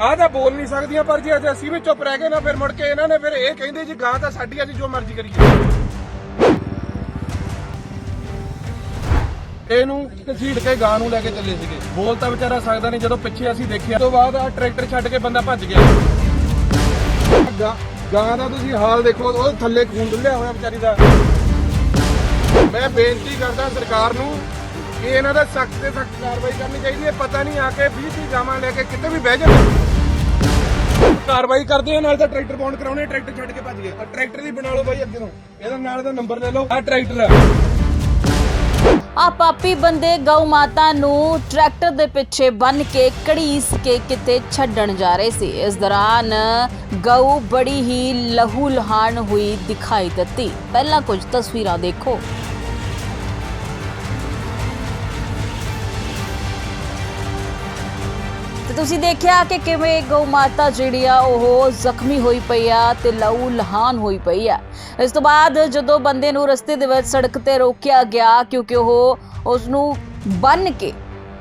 ਆਹ ਤਾਂ ਬੋਲ ਨਹੀਂ ਸਕਦੀਆਂ, ਪਰ ਜੀ ਅੱਜ ਅਸੀਂ ਵੀ ਚੁੱਪ ਰਹਿ ਗਏ ਨਾ, ਫਿਰ ਮੁੜ ਕੇ ਇਹਨਾਂ ਨੇ ਫਿਰ ਇਹ ਕਹਿੰਦੇ ਜੀ, ਗਾਂ ਤਾਂ ਸਾਡੀ ਅਸੀਂ ਜੋ ਮਰਜ਼ੀ ਕਰੀਏ। ਇਹਨੂੰ ਘਸੀਟ ਕੇ ਗਾਂ ਨੂੰ ਲੈ ਕੇ ਚੱਲੇ ਸੀਗੇ। ਬੋਲ ਤਾਂ ਵਿਚਾਰਾ ਸਕਦਾ ਨਹੀਂ, ਜਦੋਂ ਪਿੱਛੇ ਅਸੀਂ ਦੇਖਿਆ ਤੋਂ ਬਾਅਦ ਆ ਟਰੈਕਟਰ ਛੱਡ ਕੇ ਬੰਦਾ ਭੱਜ ਗਿਆ। ਗਾਂ- ਗਾਂ ਦਾ ਤੁਸੀਂ ਹਾਲ ਦੇਖੋ, ਉਹ ਥੱਲੇ ਖੂਨ ਡੁੱਲਿਆ ਹੋਇਆ ਵਿਚਾਰੀ ਦਾ। ਮੈਂ ਬੇਨਤੀ ਕਰਦਾ ਸਰਕਾਰ ਨੂੰ ਕਿ ਇਹਨਾਂ ਦਾ ਸਖਤ ਤੇ ਸਖਤ ਕਾਰਵਾਈ ਕਰਨੀ ਚਾਹੀਦੀ ਹੈ। ਪਤਾ ਨਹੀਂ ਆ ਕੇ 20 30 ਗਾਵਾਂ ਲੈ ਕੇ ਕਿਤੇ ਵੀ ਬਹਿ ਜਾਣ। ਕਾਰਵਾਈ ਕਰਦੇ ਆ, ਨਾਲ ਤਾਂ ਟਰੈਕਟਰ ਬੌਂਡ ਕਰਾਉਣੇ ਟਰੈਕਟਰ ਛੱਡ ਕੇ ਭੱਜ ਗਏ। ਆ ਟਰੈਕਟਰ ਦੀ ਬਣਾ ਲਓ ਬਾਈ ਅੱਗੇ ਤੋਂ। ਇਹਦਾ ਨਾਲ ਦਾ ਨੰਬਰ ਲੈ ਲਓ। ਆ ਟਰੈਕਟਰ ਆ। ਆ ਪਾਪੀ ਬੰਦੇ ਗਊ ਮਾਤਾ ਨੂੰ ਟਰੈਕਟਰ ਦੇ ਪਿੱਛੇ ਬੰਨ ਕੇ ਕੜੀਸ ਕੇ ਕਿਤੇ ਛੱਡਣ ਜਾ ਰਹੇ ਸੀ। ਇਸ ਦੌਰਾਨ ਗਊ ਬੜੀ ਹੀ ਲਹੂ ਲਹਾਨ ਹੋਈ ਦਿਖਾਈ ਦਿੱਤੀ। ਪਹਿਲਾਂ ਕੁਝ ਤਸਵੀਰਾਂ ਦੇਖੋ। ਤੁਸੀਂ ਦੇਖਿਆ ਕਿ ਕਿਵੇਂ ਗਊ ਮਾਤਾ ਜਿਹੜੀ ਆ, ਉਹ ਜ਼ਖਮੀ ਹੋਈ ਪਈ ਆ ਤੇ ਲਹੂ ਲਹਾਨ ਹੋਈ ਪਈ ਆ। ਇਸ ਤੋਂ ਬਾਅਦ ਜਦੋਂ ਬੰਦੇ ਨੂੰ ਰਸਤੇ ਦੇ ਵਿੱਚ ਸੜਕ ਤੇ ਰੋਕਿਆ ਗਿਆ, ਕਿਉਂਕਿ ਉਹ ਉਸ ਨੂੰ ਬੰਨ ਕੇ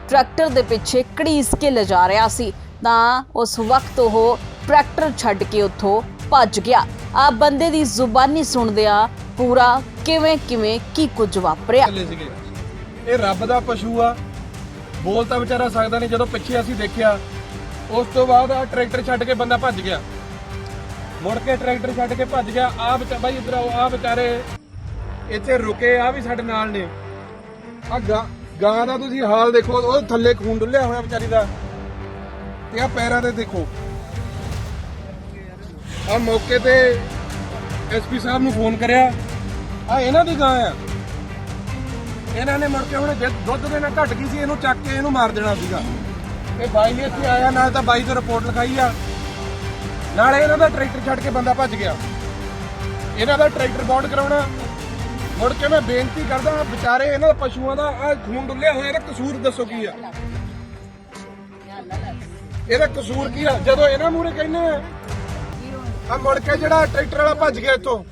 ਟਰੈਕਟਰ ਦੇ ਪਿੱਛੇ ਘੜੀਸ ਕੇ ਲਿਜਾ ਰਿਹਾ ਸੀ, ਤਾਂ ਉਸ ਵਕਤ ਉਹ ਟਰੈਕਟਰ ਛੱਡ ਕੇ ਉੱਥੋਂ ਭੱਜ ਗਿਆ। ਆ ਬੰਦੇ ਦੀ ਜ਼ੁਬਾਨੀ ਸੁਣਦਿਆਂ ਪੂਰਾ ਕਿਵੇਂ ਕਿਵੇਂ ਕੀ ਕੁਝ ਵਾਪਰਿਆ। ਇਹ ਰੱਬ ਦਾ ਪਸ਼ੂ ਆ ਬੋਲ ਤਾਂ ਵਿਚਾਰਾ ਸਕਦਾ ਨਹੀਂ, ਜਦੋਂ ਪਿੱਛੇ ਅਸੀਂ ਦੇਖਿਆ, ਉਸ ਤੋਂ ਬਾਅਦ ਆ ਟਰੈਕਟਰ ਛੱਡ ਕੇ ਬੰਦਾ ਭੱਜ ਗਿਆ। ਮੁੜ ਕੇ ਟਰੈਕਟਰ ਛੱਡ ਕੇ ਭੱਜ ਗਿਆ ਆ ਵਿਚਾ ਬਾਈ ਇਧਰ ਆਓ ਆ ਵਿਚਾਰੇ ਇੱਥੇ ਰੁਕੇ ਆ ਵੀ ਸਾਡੇ ਨਾਲ ਨੇ। ਆ ਗਾਂ ਦਾ ਤੁਸੀਂ ਹਾਲ ਦੇਖੋ, ਉਹ ਥੱਲੇ ਖੂਨ ਡੁੱਲਿਆ ਹੋਇਆ ਵਿਚਾਰੀ ਦਾ। ਤੇ ਆ ਪੈਰਾਂ ਤੇ ਦੇਖੋ। ਆ ਮੌਕੇ ਤੇ ਐਸਪੀ ਸਾਹਿਬ ਨੂੰ ਫੋਨ ਕਰਿਆ ਆ ਇਹਨਾਂ ਦੀ ਗਾਂ ਆ। ਇਹਨਾਂ ਨੇ ਮੁੜ ਕੇ ਹੁਣ ਜੇ ਦੁੱਧ ਦੇ ਨਾਲ ਘਟ ਗਈ ਸੀ, ਇਹਨੂੰ ਚੱਕ ਕੇ ਇਹਨੂੰ ਮਾਰ ਦੇਣਾ ਸੀਗਾ। ਇਹ ਬਾਈ ਨੇ ਇੱਥੇ ਆਇਆ, ਨਾਲ ਤਾਂ ਬਾਈ ਤੋਂ ਰਿਪੋਰਟ ਲਿਖਾਈ ਆ। ਨਾਲੇ ਇਹਨਾਂ ਦਾ ਟਰੈਕਟਰ ਛੱਡ ਕੇ ਬੰਦਾ ਭੱਜ ਗਿਆ। ਇਹਨਾਂ ਦਾ ਟਰੈਕਟਰ ਬੌਂਡ ਕਰਾਉਣਾ। ਮੁੜ ਕੇ ਮੈਂ ਬੇਨਤੀ ਕਰਦਾ, ਵਿਚਾਰੇ ਇਹਨਾਂ ਪਸ਼ੂਆਂ ਦਾ ਆ ਖੂਨ ਡੁੱਲਿਆ ਹੋਇਆ, ਇਹਦਾ ਕਸੂਰ ਦੱਸੋ ਕੀ ਆ? ਇਹਦਾ ਕਸੂਰ ਕੀ ਆ? ਜਦੋਂ ਇਹਨਾਂ ਮੂਹਰੇ ਕਹਿੰਦੇ ਆ ਆ ਮੁੜ ਕੇ ਜਿਹੜਾ ਟਰੈਕਟਰ ਵਾਲਾ ਭੱਜ ਗਿਆ ਇੱਥੋਂ।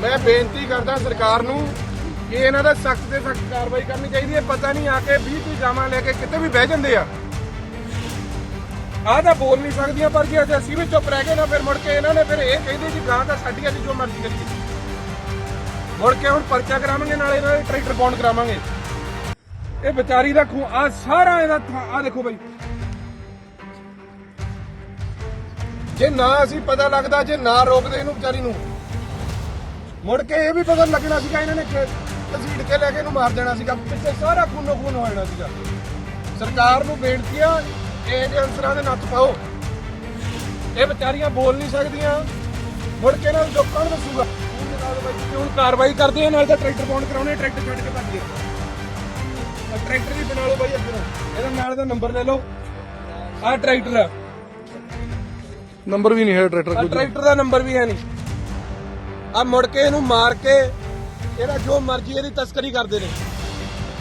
ਮੈਂ ਬੇਨਤੀ ਕਰਦਾ ਸਰਕਾਰ ਨੂੰ ਕਿ ਇਹਨਾਂ ਦਾ ਸਖਤ ਤੇ ਸਖਤ ਕਾਰਵਾਈ ਕਰਨੀ ਚਾਹੀਦੀ ਹੈ। ਪਤਾ ਨਹੀਂ ਆ ਕੇ 20 30 ਗਾਵਾਂ ਲੈ ਕੇ ਕਿਤੇ ਵੀ ਬਹਿ ਜਾਂਦੇ ਆ। ਆਹ ਤਾਂ ਬੋਲ ਨਹੀਂ ਸਕਦੀਆਂ ਪਰ ਜੀ ਅਸੀਂ ਵੀ ਚੁੱਪ ਰਹਿ ਗਏ ਨਾ, ਫਿਰ ਮੁੜ ਕੇ ਇਹਨਾਂ ਨੇ ਫਿਰ ਇਹ ਕਹਿੰਦੇ ਜੀ ਗਾਂ ਤਾਂ ਸਾਡੀ ਅਸੀਂ ਜੋ ਮਰਜ਼ੀ ਕਰੀਏ। ਮੁੜ ਕੇ ਹੁਣ ਪਰਚਾ ਕਰਾਵਾਂਗੇ, ਨਾਲ ਇਹਨਾਂ ਦੇ ਟਰੈਕਟਰ ਬੌਂਡ ਕਰਾਵਾਂਗੇ। ਇਹ ਵਿਚਾਰੀ ਦਾ ਖੂਨ ਆ ਸਾਰਾ ਇਹਦਾ ਆ ਦੇਖੋ ਬਾਈ। ਜੇ ਨਾ ਅਸੀਂ ਪਤਾ ਲੱਗਦਾ, ਜੇ ਨਾ ਰੋਕਦੇ ਇਹਨੂੰ ਵਿਚਾਰੀ ਨੂੰ। ਮੁੜ ਕੇ ਇਹ ਵੀ ਪਤਾ ਲੱਗਣਾ ਸੀਗਾ ਇਹਨਾਂ ਨੇ ਕਸੀੜ ਕੇ ਲੈ ਕੇ ਇਹਨੂੰ ਮਾਰ ਦੇਣਾ ਸੀਗਾ ਪਿੱਛੇ ਸਾਰਾ ਖੂਨੋ ਖੂਨ ਹੋ ਜਾਣਾ ਸੀਗਾ। ਸਰਕਾਰ ਨੂੰ ਬੇਨਤੀ ਆ ਇਹ ਜਿਹੇ ਅਨਸਰਾਂ ਦੇ ਨੱਥ ਪਾਓ। ਇਹ ਵਿਚਾਰੀਆਂ ਬੋਲ ਨਹੀਂ ਸਕਦੀਆਂ। ਮੁੜ ਕੇ ਇਹਨਾਂ ਨੂੰ ਜੋ ਕੌਣ ਦੱਸੂਗਾ? ਹੁਣ ਕਾਰਵਾਈ ਕਰਦੇ ਆ ਨਾਲ ਤਾਂ ਟਰੈਕਟਰ ਬੌਂਡ ਕਰਾਉਣੇ ਟਰੈਕਟਰ ਛੱਡ ਕੇ ਭੱਜ ਗਿਆ ਟਰੈਕਟਰ ਵੀ ਬਣਾ ਲਓ ਬਾਈ ਅੱਗੇ। ਇਹਦਾ ਨਾਲ ਦਾ ਨੰਬਰ ਲੈ ਲਓ। ਆਹ ਟਰੈਕਟਰ ਆ। ਨੰਬਰ ਵੀ ਨਹੀਂ ਹੈ ਟਰੈਕਟਰ ਆਹ ਟਰੈਕਟਰ ਦਾ ਨੰਬਰ ਵੀ ਹੈ ਨਹੀਂ। ਆ ਮੁੜ ਕੇ ਇਹਨੂੰ ਮਾਰ ਕੇ ਇਹਦਾ ਜੋ ਮਰਜ਼ੀ ਇਹਦੀ ਤਸਕਰੀ ਕਰਦੇ ਨੇ।